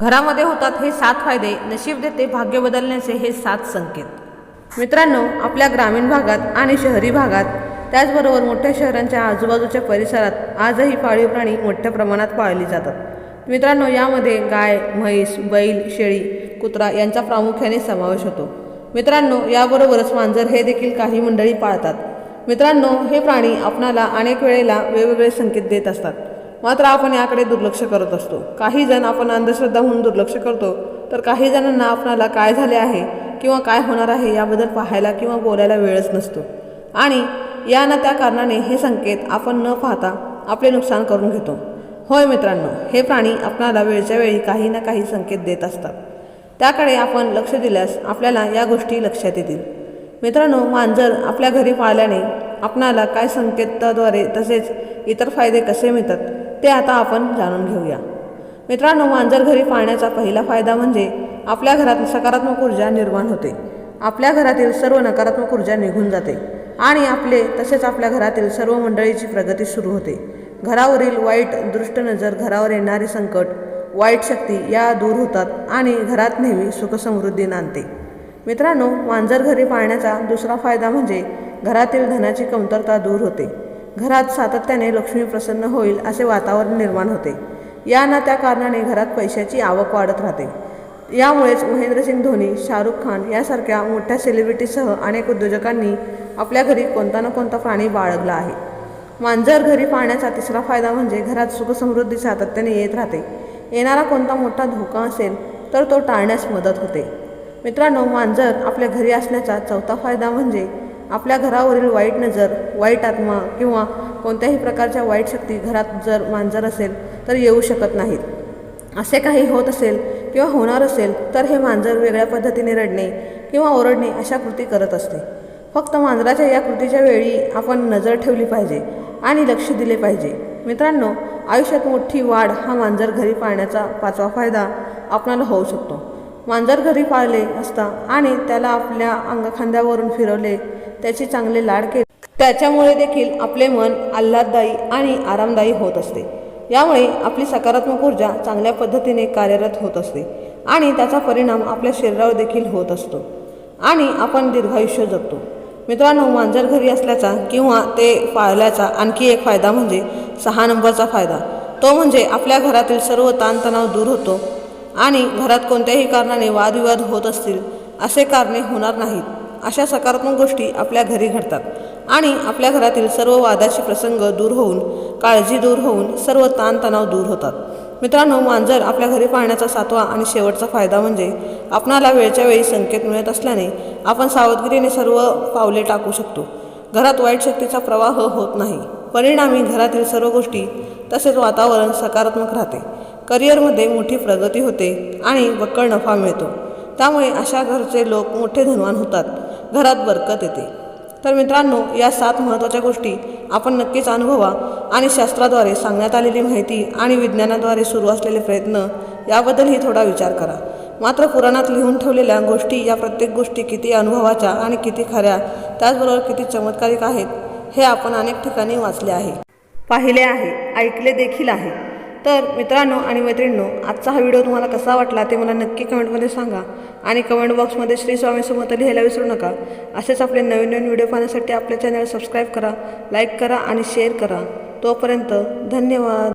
घरामध्ये होतात हे सात फायदे नशीब देते भाग्य बदलण्याचे हे सात संकेत. मित्रांनो आपल्या ग्रामीण भागात आणि शहरी भागात त्याचबरोबर मोठ्या शहरांच्या आजूबाजूच्या परिसरात आजही पाळीव प्राणी मोठ्या प्रमाणात पाळली जातात. मित्रांनो यामध्ये गाय म्हैस बैल शेळी कुत्रा यांचा प्रामुख्याने समावेश होतो. मित्रांनो याबरोबरच मांजर हे देखील काही मंडळी पाळतात. मित्रांनो हे प्राणी आपणाला अनेक वेळेला वेगवेगळे संकेत देत असतात. मात्र आपण याकडे दुर्लक्ष करत असतो. काही जण आपण अंधश्रद्धा म्हणून दुर्लक्ष करतो. तर काही जणांना आपणाला काय झाले आहे किंवा काय होणार आहे याबद्दल पाहायला किंवा बोलायला वेळच नसतो. आणि या ना त्या कारणाने हे संकेत आपण न पाहता आपले नुकसान करून घेतो. होय मित्रांनो हे प्राणी आपणाला वेळच्या वेळी काही ना काही संकेत देत असतात. त्याकडे आपण लक्ष दिल्यास आपल्याला या गोष्टी लक्षात येतील. मित्रांनो मांजर आपल्या घरी पाळल्याने आपणाला काय संकेताद्वारे तसेच इतर फायदे कसे मिळतात? ते आता आपण जाणून घेऊया. मित्रांनो मांजर घरी पाळण्याचा पहिला फायदा म्हणजे आपल्या घरात सकारात्मक ऊर्जा निर्माण होते. आपल्या घरातील सर्व नकारात्मक ऊर्जा निघून जाते आणि आपले तसेच आपल्या घरातील सर्व मंडळीची प्रगती सुरू होते. घरावरील वाईट दृष्ट नजर घरावर येणारे संकट वाईट शक्ती या दूर होतात आणि घरात नेहमी सुखसमृद्धी नांदते. मित्रांनो मांजर घरी पाळण्याचा दुसरा फायदा म्हणजे घरातील धनाची कमतरता दूर होते. घरात सातत्याने लक्ष्मी प्रसन्न होईल असे वातावरण निर्माण होते. या ना त्या कारणाने घरात पैशाची आवक वाढत राहते. यामुळेच महेंद्रसिंग धोनी शाहरुख खान यासारख्या मोठ्या सेलिब्रिटीसह अनेक उद्योजकांनी आपल्या घरी कोणता ना कोणता प्राणी बाळगला आहे. मांजर घरी पाळण्याचा तिसरा फायदा म्हणजे घरात सुखसमृद्धी सातत्याने येत राहते. येणारा कोणता मोठा धोका असेल तर तो टाळण्यास मदत होते. मित्रांनो मांजर आपल्या घरी असण्याचा चौथा फायदा म्हणजे आपल्या घरावरील वाईट नजर वाईट आत्मा किंवा कोणत्याही प्रकारच्या वाईट शक्ती घरात जर मांजर असेल तर येऊ शकत नाहीत. असे काही होत असेल किंवा होणार असेल तर हे मांजर वेगळ्या पद्धतीने रडणे किंवा ओरडणे अशा कृती करत असते. फक्त मांजराच्या या कृतीच्या वेळी आपण नजर ठेवली पाहिजे आणि लक्ष दिले पाहिजे. मित्रांनो आयुष्यात मोठी वाढ हा मांजर घरी पाळण्याचा पाचवा फायदा आपणाला होऊ शकतो. मांजर घरी पाळले असता आणि त्याला आपल्या अंगखांद्यावरून फिरवले त्याचे चांगले लाड केले. त्याच्यामुळे देखील आपले मन आल्हाददायी आणि आरामदायी होत असते. यामुळे आपली सकारात्मक ऊर्जा चांगल्या पद्धतीने कार्यरत होत असते आणि त्याचा परिणाम आपल्या शरीरावर देखील होत असतो. आणि आपण दीर्घायुष्य जगतो. मित्रांनो मांजर घरी असल्याचा किंवा ते पाळल्याचा आणखी एक फायदा म्हणजे सहा नंबरचा फायदा. तो म्हणजे आपल्या घरातील सर्व ताणतणाव दूर होतो आणि घरात कोणत्याही कारणाने वादविवाद होत असतील असे कारणे होणार नाहीत. अशा सकारात्मक गोष्टी आपल्या घरी घडतात. आणि आपल्या घरातील सर्व वादाचे प्रसंग दूर होऊन काळजी दूर होऊन सर्व ताणतणाव दूर होतात. मित्रांनो मांजर आपल्या घरी पाहण्याचा सातवा आणि शेवटचा फायदा म्हणजे आपणाला वेळच्या वेळी संकेत मिळत असल्याने आपण सावधगिरीने सर्व पावले टाकू शकतो. घरात वाईट शक्तीचा प्रवाह होत नाही. परिणामी घरातील सर्व गोष्टी तसेच वातावरण सकारात्मक राहते. करिअरमध्ये मोठी प्रगती होते आणि बक्कळ नफा मिळतो. त्यामुळे अशा घरचे लोक मोठे धनवान होतात. घरात बरकत येते. तर मित्रांनो या सात महत्त्वाच्या गोष्टी आपण नक्कीच अनुभवा आणि शास्त्राद्वारे सांगण्यात आलेली माहिती आणि विज्ञानाद्वारे सुरू असलेले प्रयत्न याबद्दलही थोडा विचार करा. मात्र पुराणात लिहून ठेवलेल्या गोष्टी या प्रत्येक गोष्टी किती अनुभवाच्या आणि किती खऱ्या त्याचबरोबर किती चमत्कारिक आहेत हे आपण अनेक ठिकाणी वाचले आहे. पाहिले आहे ऐकले देखील आहे. तर मित्रांनो आणि मैत्रिणींनो आजचा हा व्हिडिओ तुम्हाला कसा वाटला ते मला नक्की कमेंटमध्ये सांगा आणि कमेंट बॉक्समध्ये श्री स्वामी समर्थ लिहायला विसरू नका. असेच आपले नवीन नवीन व्हिडिओ पाहण्यासाठी आपल्या चॅनल सबस्क्राईब करा लाईक करा आणि शेअर करा. तोपर्यंत धन्यवाद.